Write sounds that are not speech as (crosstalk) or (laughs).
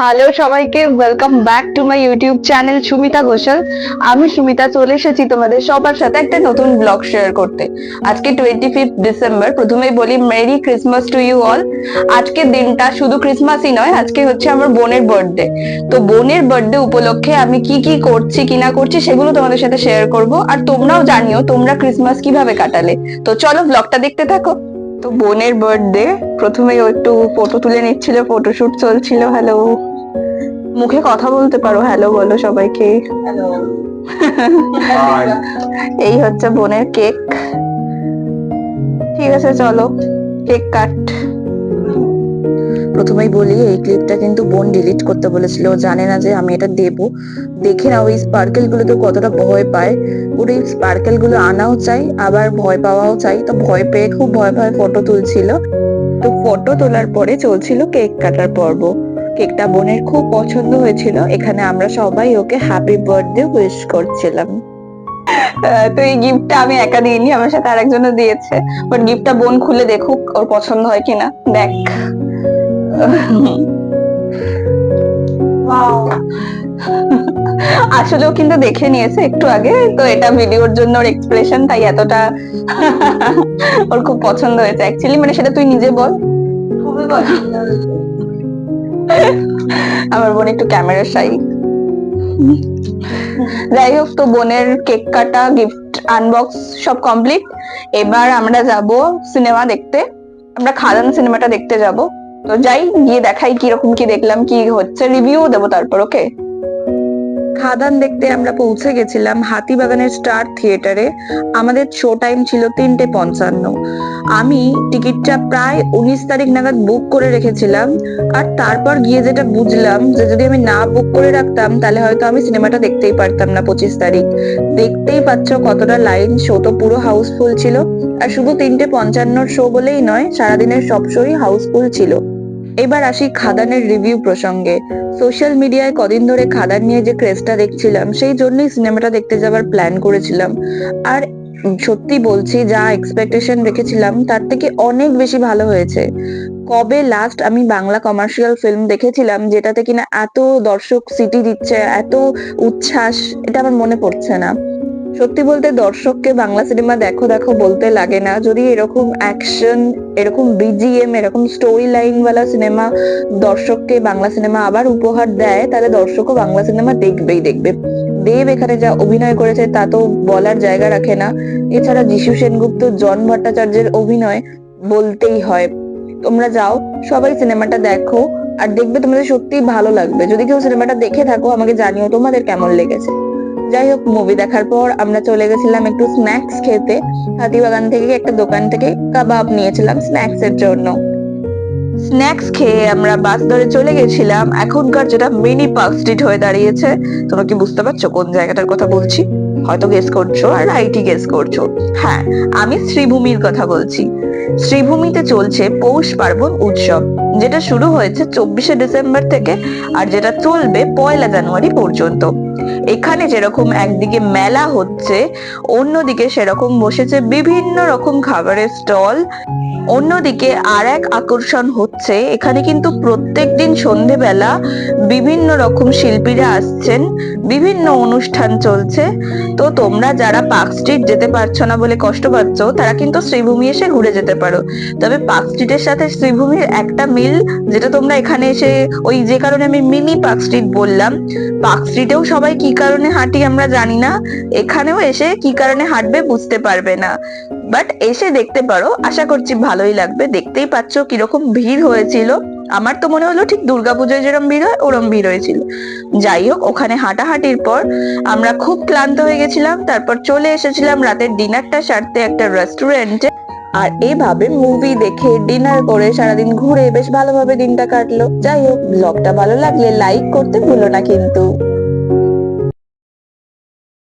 Hello সবাইকে welcome back to my YouTube channel Sumita Ghoshal. আমি সুমিতা, চলে এসেছি তোমাদের সবার সাথে একটা নতুন ব্লগ শেয়ার করতে। আজকে টোয়েন্টি ফিফথ ডিসেম্বর প্রথমেই বলি merry Christmas to you all আজকে দিনটা শুধু ক্রিসমাসই নয়, আজকে হচ্ছে আমার বোনের বার্থডে তো বোনের বার্থডে উপলক্ষে আমি কি কি করছি, কি না করছি, সেগুলো তোমাদের সাথে শেয়ার করব। আর তোমরাও জানিও, তোমরা ক্রিসমাস কীভাবে কাটালে। তো চলো ব্লগটা দেখতে থাকো। তো বোনের বার্থডে প্রথমে ও একটু ফটো তুলে নিচ্ছিল ফটোশুট চলছিল হ্যালো মুখে কথা বলতে পারো হ্যালো বলো সবাইকে। (laughs) এই হচ্ছে বোনের কেক ঠিক আছে চলো কেক কাট প্রথমেই বলি, এই ক্লিপটা কিন্তু বোন ডিলিট করতে বলেছিল। জানে না যে আমি এটা দেব। দেখে না ওই স্পার্কেলগুলো তো কতটা ভয় পায়। ওর এই স্পার্কেলগুলো আনাও চাই, আবার ভয় পাওয়াও চাই। তো ভয় পেয়ে খুব ভয় ভয় ফটো তুলছিল। তো ফটো তোলার পরে চলছিল কেক কাটার পর্ব। কেকটা বোনের খুব পছন্দ হয়েছিল। এখানে আমরা সবাই ওকে হ্যাপি বার্থডে উইশ করছিলাম। তো এই গিফটটা আমি একা দিইনি, আমার সাথে আরেকজনও দিয়েছে। বাট গিফটটা বোন খুলে দেখুক ওর পছন্দ হয় কিনা। দেখ। আসলেও কিন্তু দেখে নিয়েছে একটু আগে তো এটা ভিডিওর জন্য ওর এক্সপ্রেশন তাই এতটা ওর খুব পছন্দ হয়েছে। অ্যাকচুয়ালি মানে সেটা তুই নিজে বল। খুবই পছন্দ আমার বোন একটু ক্যামেরা শাই যাই হোক তো বোনের কেক কাটা গিফট আনবক্স সব কমপ্লিট এবার আমরা যাব সিনেমা দেখতে। আমরা খাদান সিনেমাটা দেখতে যাব। তো যাই গিয়ে দেখাই কীরকম কি দেখলাম কি হচ্ছে রিভিউ দেবো তারপর ওকে খাদান দেখতে আমরা পৌঁছে গেছিলাম হাতিবাগানের স্টার থিয়েটারে। আমাদের শো টাইম ছিল তিনটে পঞ্চান্ন। আমি টিকিটটা প্রায় উনিশ তারিখ নাগাদ বুক করে রেখেছিলাম। আর তারপর গিয়ে যেটা বুঝলাম যে যদি আমি না বুক করে রাখতাম, তাহলে হয়তো আমি সিনেমাটা দেখতেই পারতাম না পঁচিশ তারিখ। দেখতেই পাচ্ছ কতটা লাইন শো তো পুরো হাউসফুল ছিল। আর শুধু তিনটে পঞ্চান্নর শো বলেই নয়, সারাদিনের সব শোই হাউসফুল ছিল। এবার আসি খাদানের রিভিউ প্রসঙ্গে। সোশ্যাল মিডিয়ায় কদিন ধরে খাদান নিয়ে যে ক্রেজটা দেখছিলাম, সেই জন্যই সিনেমাটা দেখতে যাওয়ার প্ল্যান করেছিলাম। আর সত্যি বলছি, যা এক্সপেকটেশন রেখেছিলাম, তার থেকে অনেক বেশি ভালো হয়েছে। কবে লাস্ট আমি বাংলা কমার্শিয়াল ফিল্ম দেখেছিলাম, যেটাতে কিনা এত দর্শক সিটি দিচ্ছে, এত উচ্ছ্বাস, এটা আমার মনে পড়ছে না। সত্যি বলতে দর্শককে বাংলা সিনেমা দেখো দেখো বলতে লাগে না। যদি এরকম অ্যাকশন এরকম বিজিএম এরকম স্টোরি লাইন ওয়ালা সিনেমা দর্শককে বাংলা সিনেমা আবার উপহার দেয়, তাহলে দর্শকও বাংলা সিনেমা দেখবেই দেখবে। দেব এখানে যা অভিনয় করেছে তা তো বলার জায়গা রাখে না। এছাড়া যিশু সেনগুপ্ত, জন ভট্টাচার্যের অভিনয় বলতেই হয়। তোমরা যাও, সবাই সিনেমাটা দেখো, আর দেখবে তোমাদের সত্যিই ভালো লাগবে। যদি কেউ সিনেমাটা দেখে থাকো, আমাকে জানিও তোমাদের কেমন লেগেছে। যাই হোক মুভি দেখার পর আমরা চলে গেছিলাম একটু স্ন্যাক্স খেতে। হাতিবাগান থেকে একটা দোকান থেকে কাবাব নিয়েছিলাম স্ন্যাক্স এর জন্য। স্ন্যাক্স খেয়ে আমরা বাস ধরে চলে গেছিলাম। এখনকার যেটা মিনি পার্ক স্ট্রিট হয়ে দাঁড়িয়েছে, তোমরা কি বুঝতে পারছ কোন জায়গাটার কথা বলছি? হয়তো গেস করছ, আর রাইটই গেস করছ। হ্যাঁ আমি শ্রীভূমির কথা বলছি। শ্রীভূমিতে চলছে পৌষ পার্বণ উৎসব, যেটা শুরু হয়েছে চব্বিশে ডিসেম্বর থেকে, আর যেটা চলবে পয়লা জানুয়ারি পর্যন্ত। এখানে যেরকম একদিকে মেলা হচ্ছে, অন্যদিকে সেরকম বসেছে বিভিন্ন রকম খাবারের স্টল। অন্যদিকে আর এক আকর্ষণ হচ্ছে, এখানে কিন্তু প্রত্যেক দিন সন্ধেবেলা বিভিন্ন রকম শিল্পীরা আসছেন, বিভিন্ন অনুষ্ঠান চলছে। তো তোমরা যারা পার্ক স্ট্রিট যেতে পারছ না বলে কষ্ট পাচ্ছ, তারা কিন্তু শ্রীভূমি এসে ঘুরে যেতে পারো। তবে পার্ক স্ট্রিটের সাথে শ্রীভূমির একটা মিল, যেটা তোমরা এখানে এসে ওই যে কারণে আমি মিনি পার্ক স্ট্রিট বললাম, পার্ক স্ট্রিটেও সবাই কি কারণে হাঁটি আমরা জানি না। এখানেও এসে কি কারণে হাঁটবে বুঝতে পারবে না। বাট এসে দেখতে পারো, আশা করছি ভালোই লাগবে। দেখতেই পাচ্ছ কীরকম ভিড় হয়েছিল। আমার তো মনে হলো ঠিক দুর্গাপুজোয় যেরকম ভিড় হয়, ওরম ভিড় হয়েছিল। যাই হোক, ওখানে হাঁটাহাঁটির পর আমরা খুব ক্লান্ত হয়ে গেছিলাম। তারপর চলে এসেছিলাম রাতের ডিনারটা সারতে একটা রেস্টুরেন্টে আর এভাবে মুভি দেখে ডিনার করে সারাদিন ঘুরে বেশ ভালোভাবে দিনটা কাটলো। যাই হোক ব্লগটা ভালো লাগলে লাইক করতে ভুলো না কিন্তু।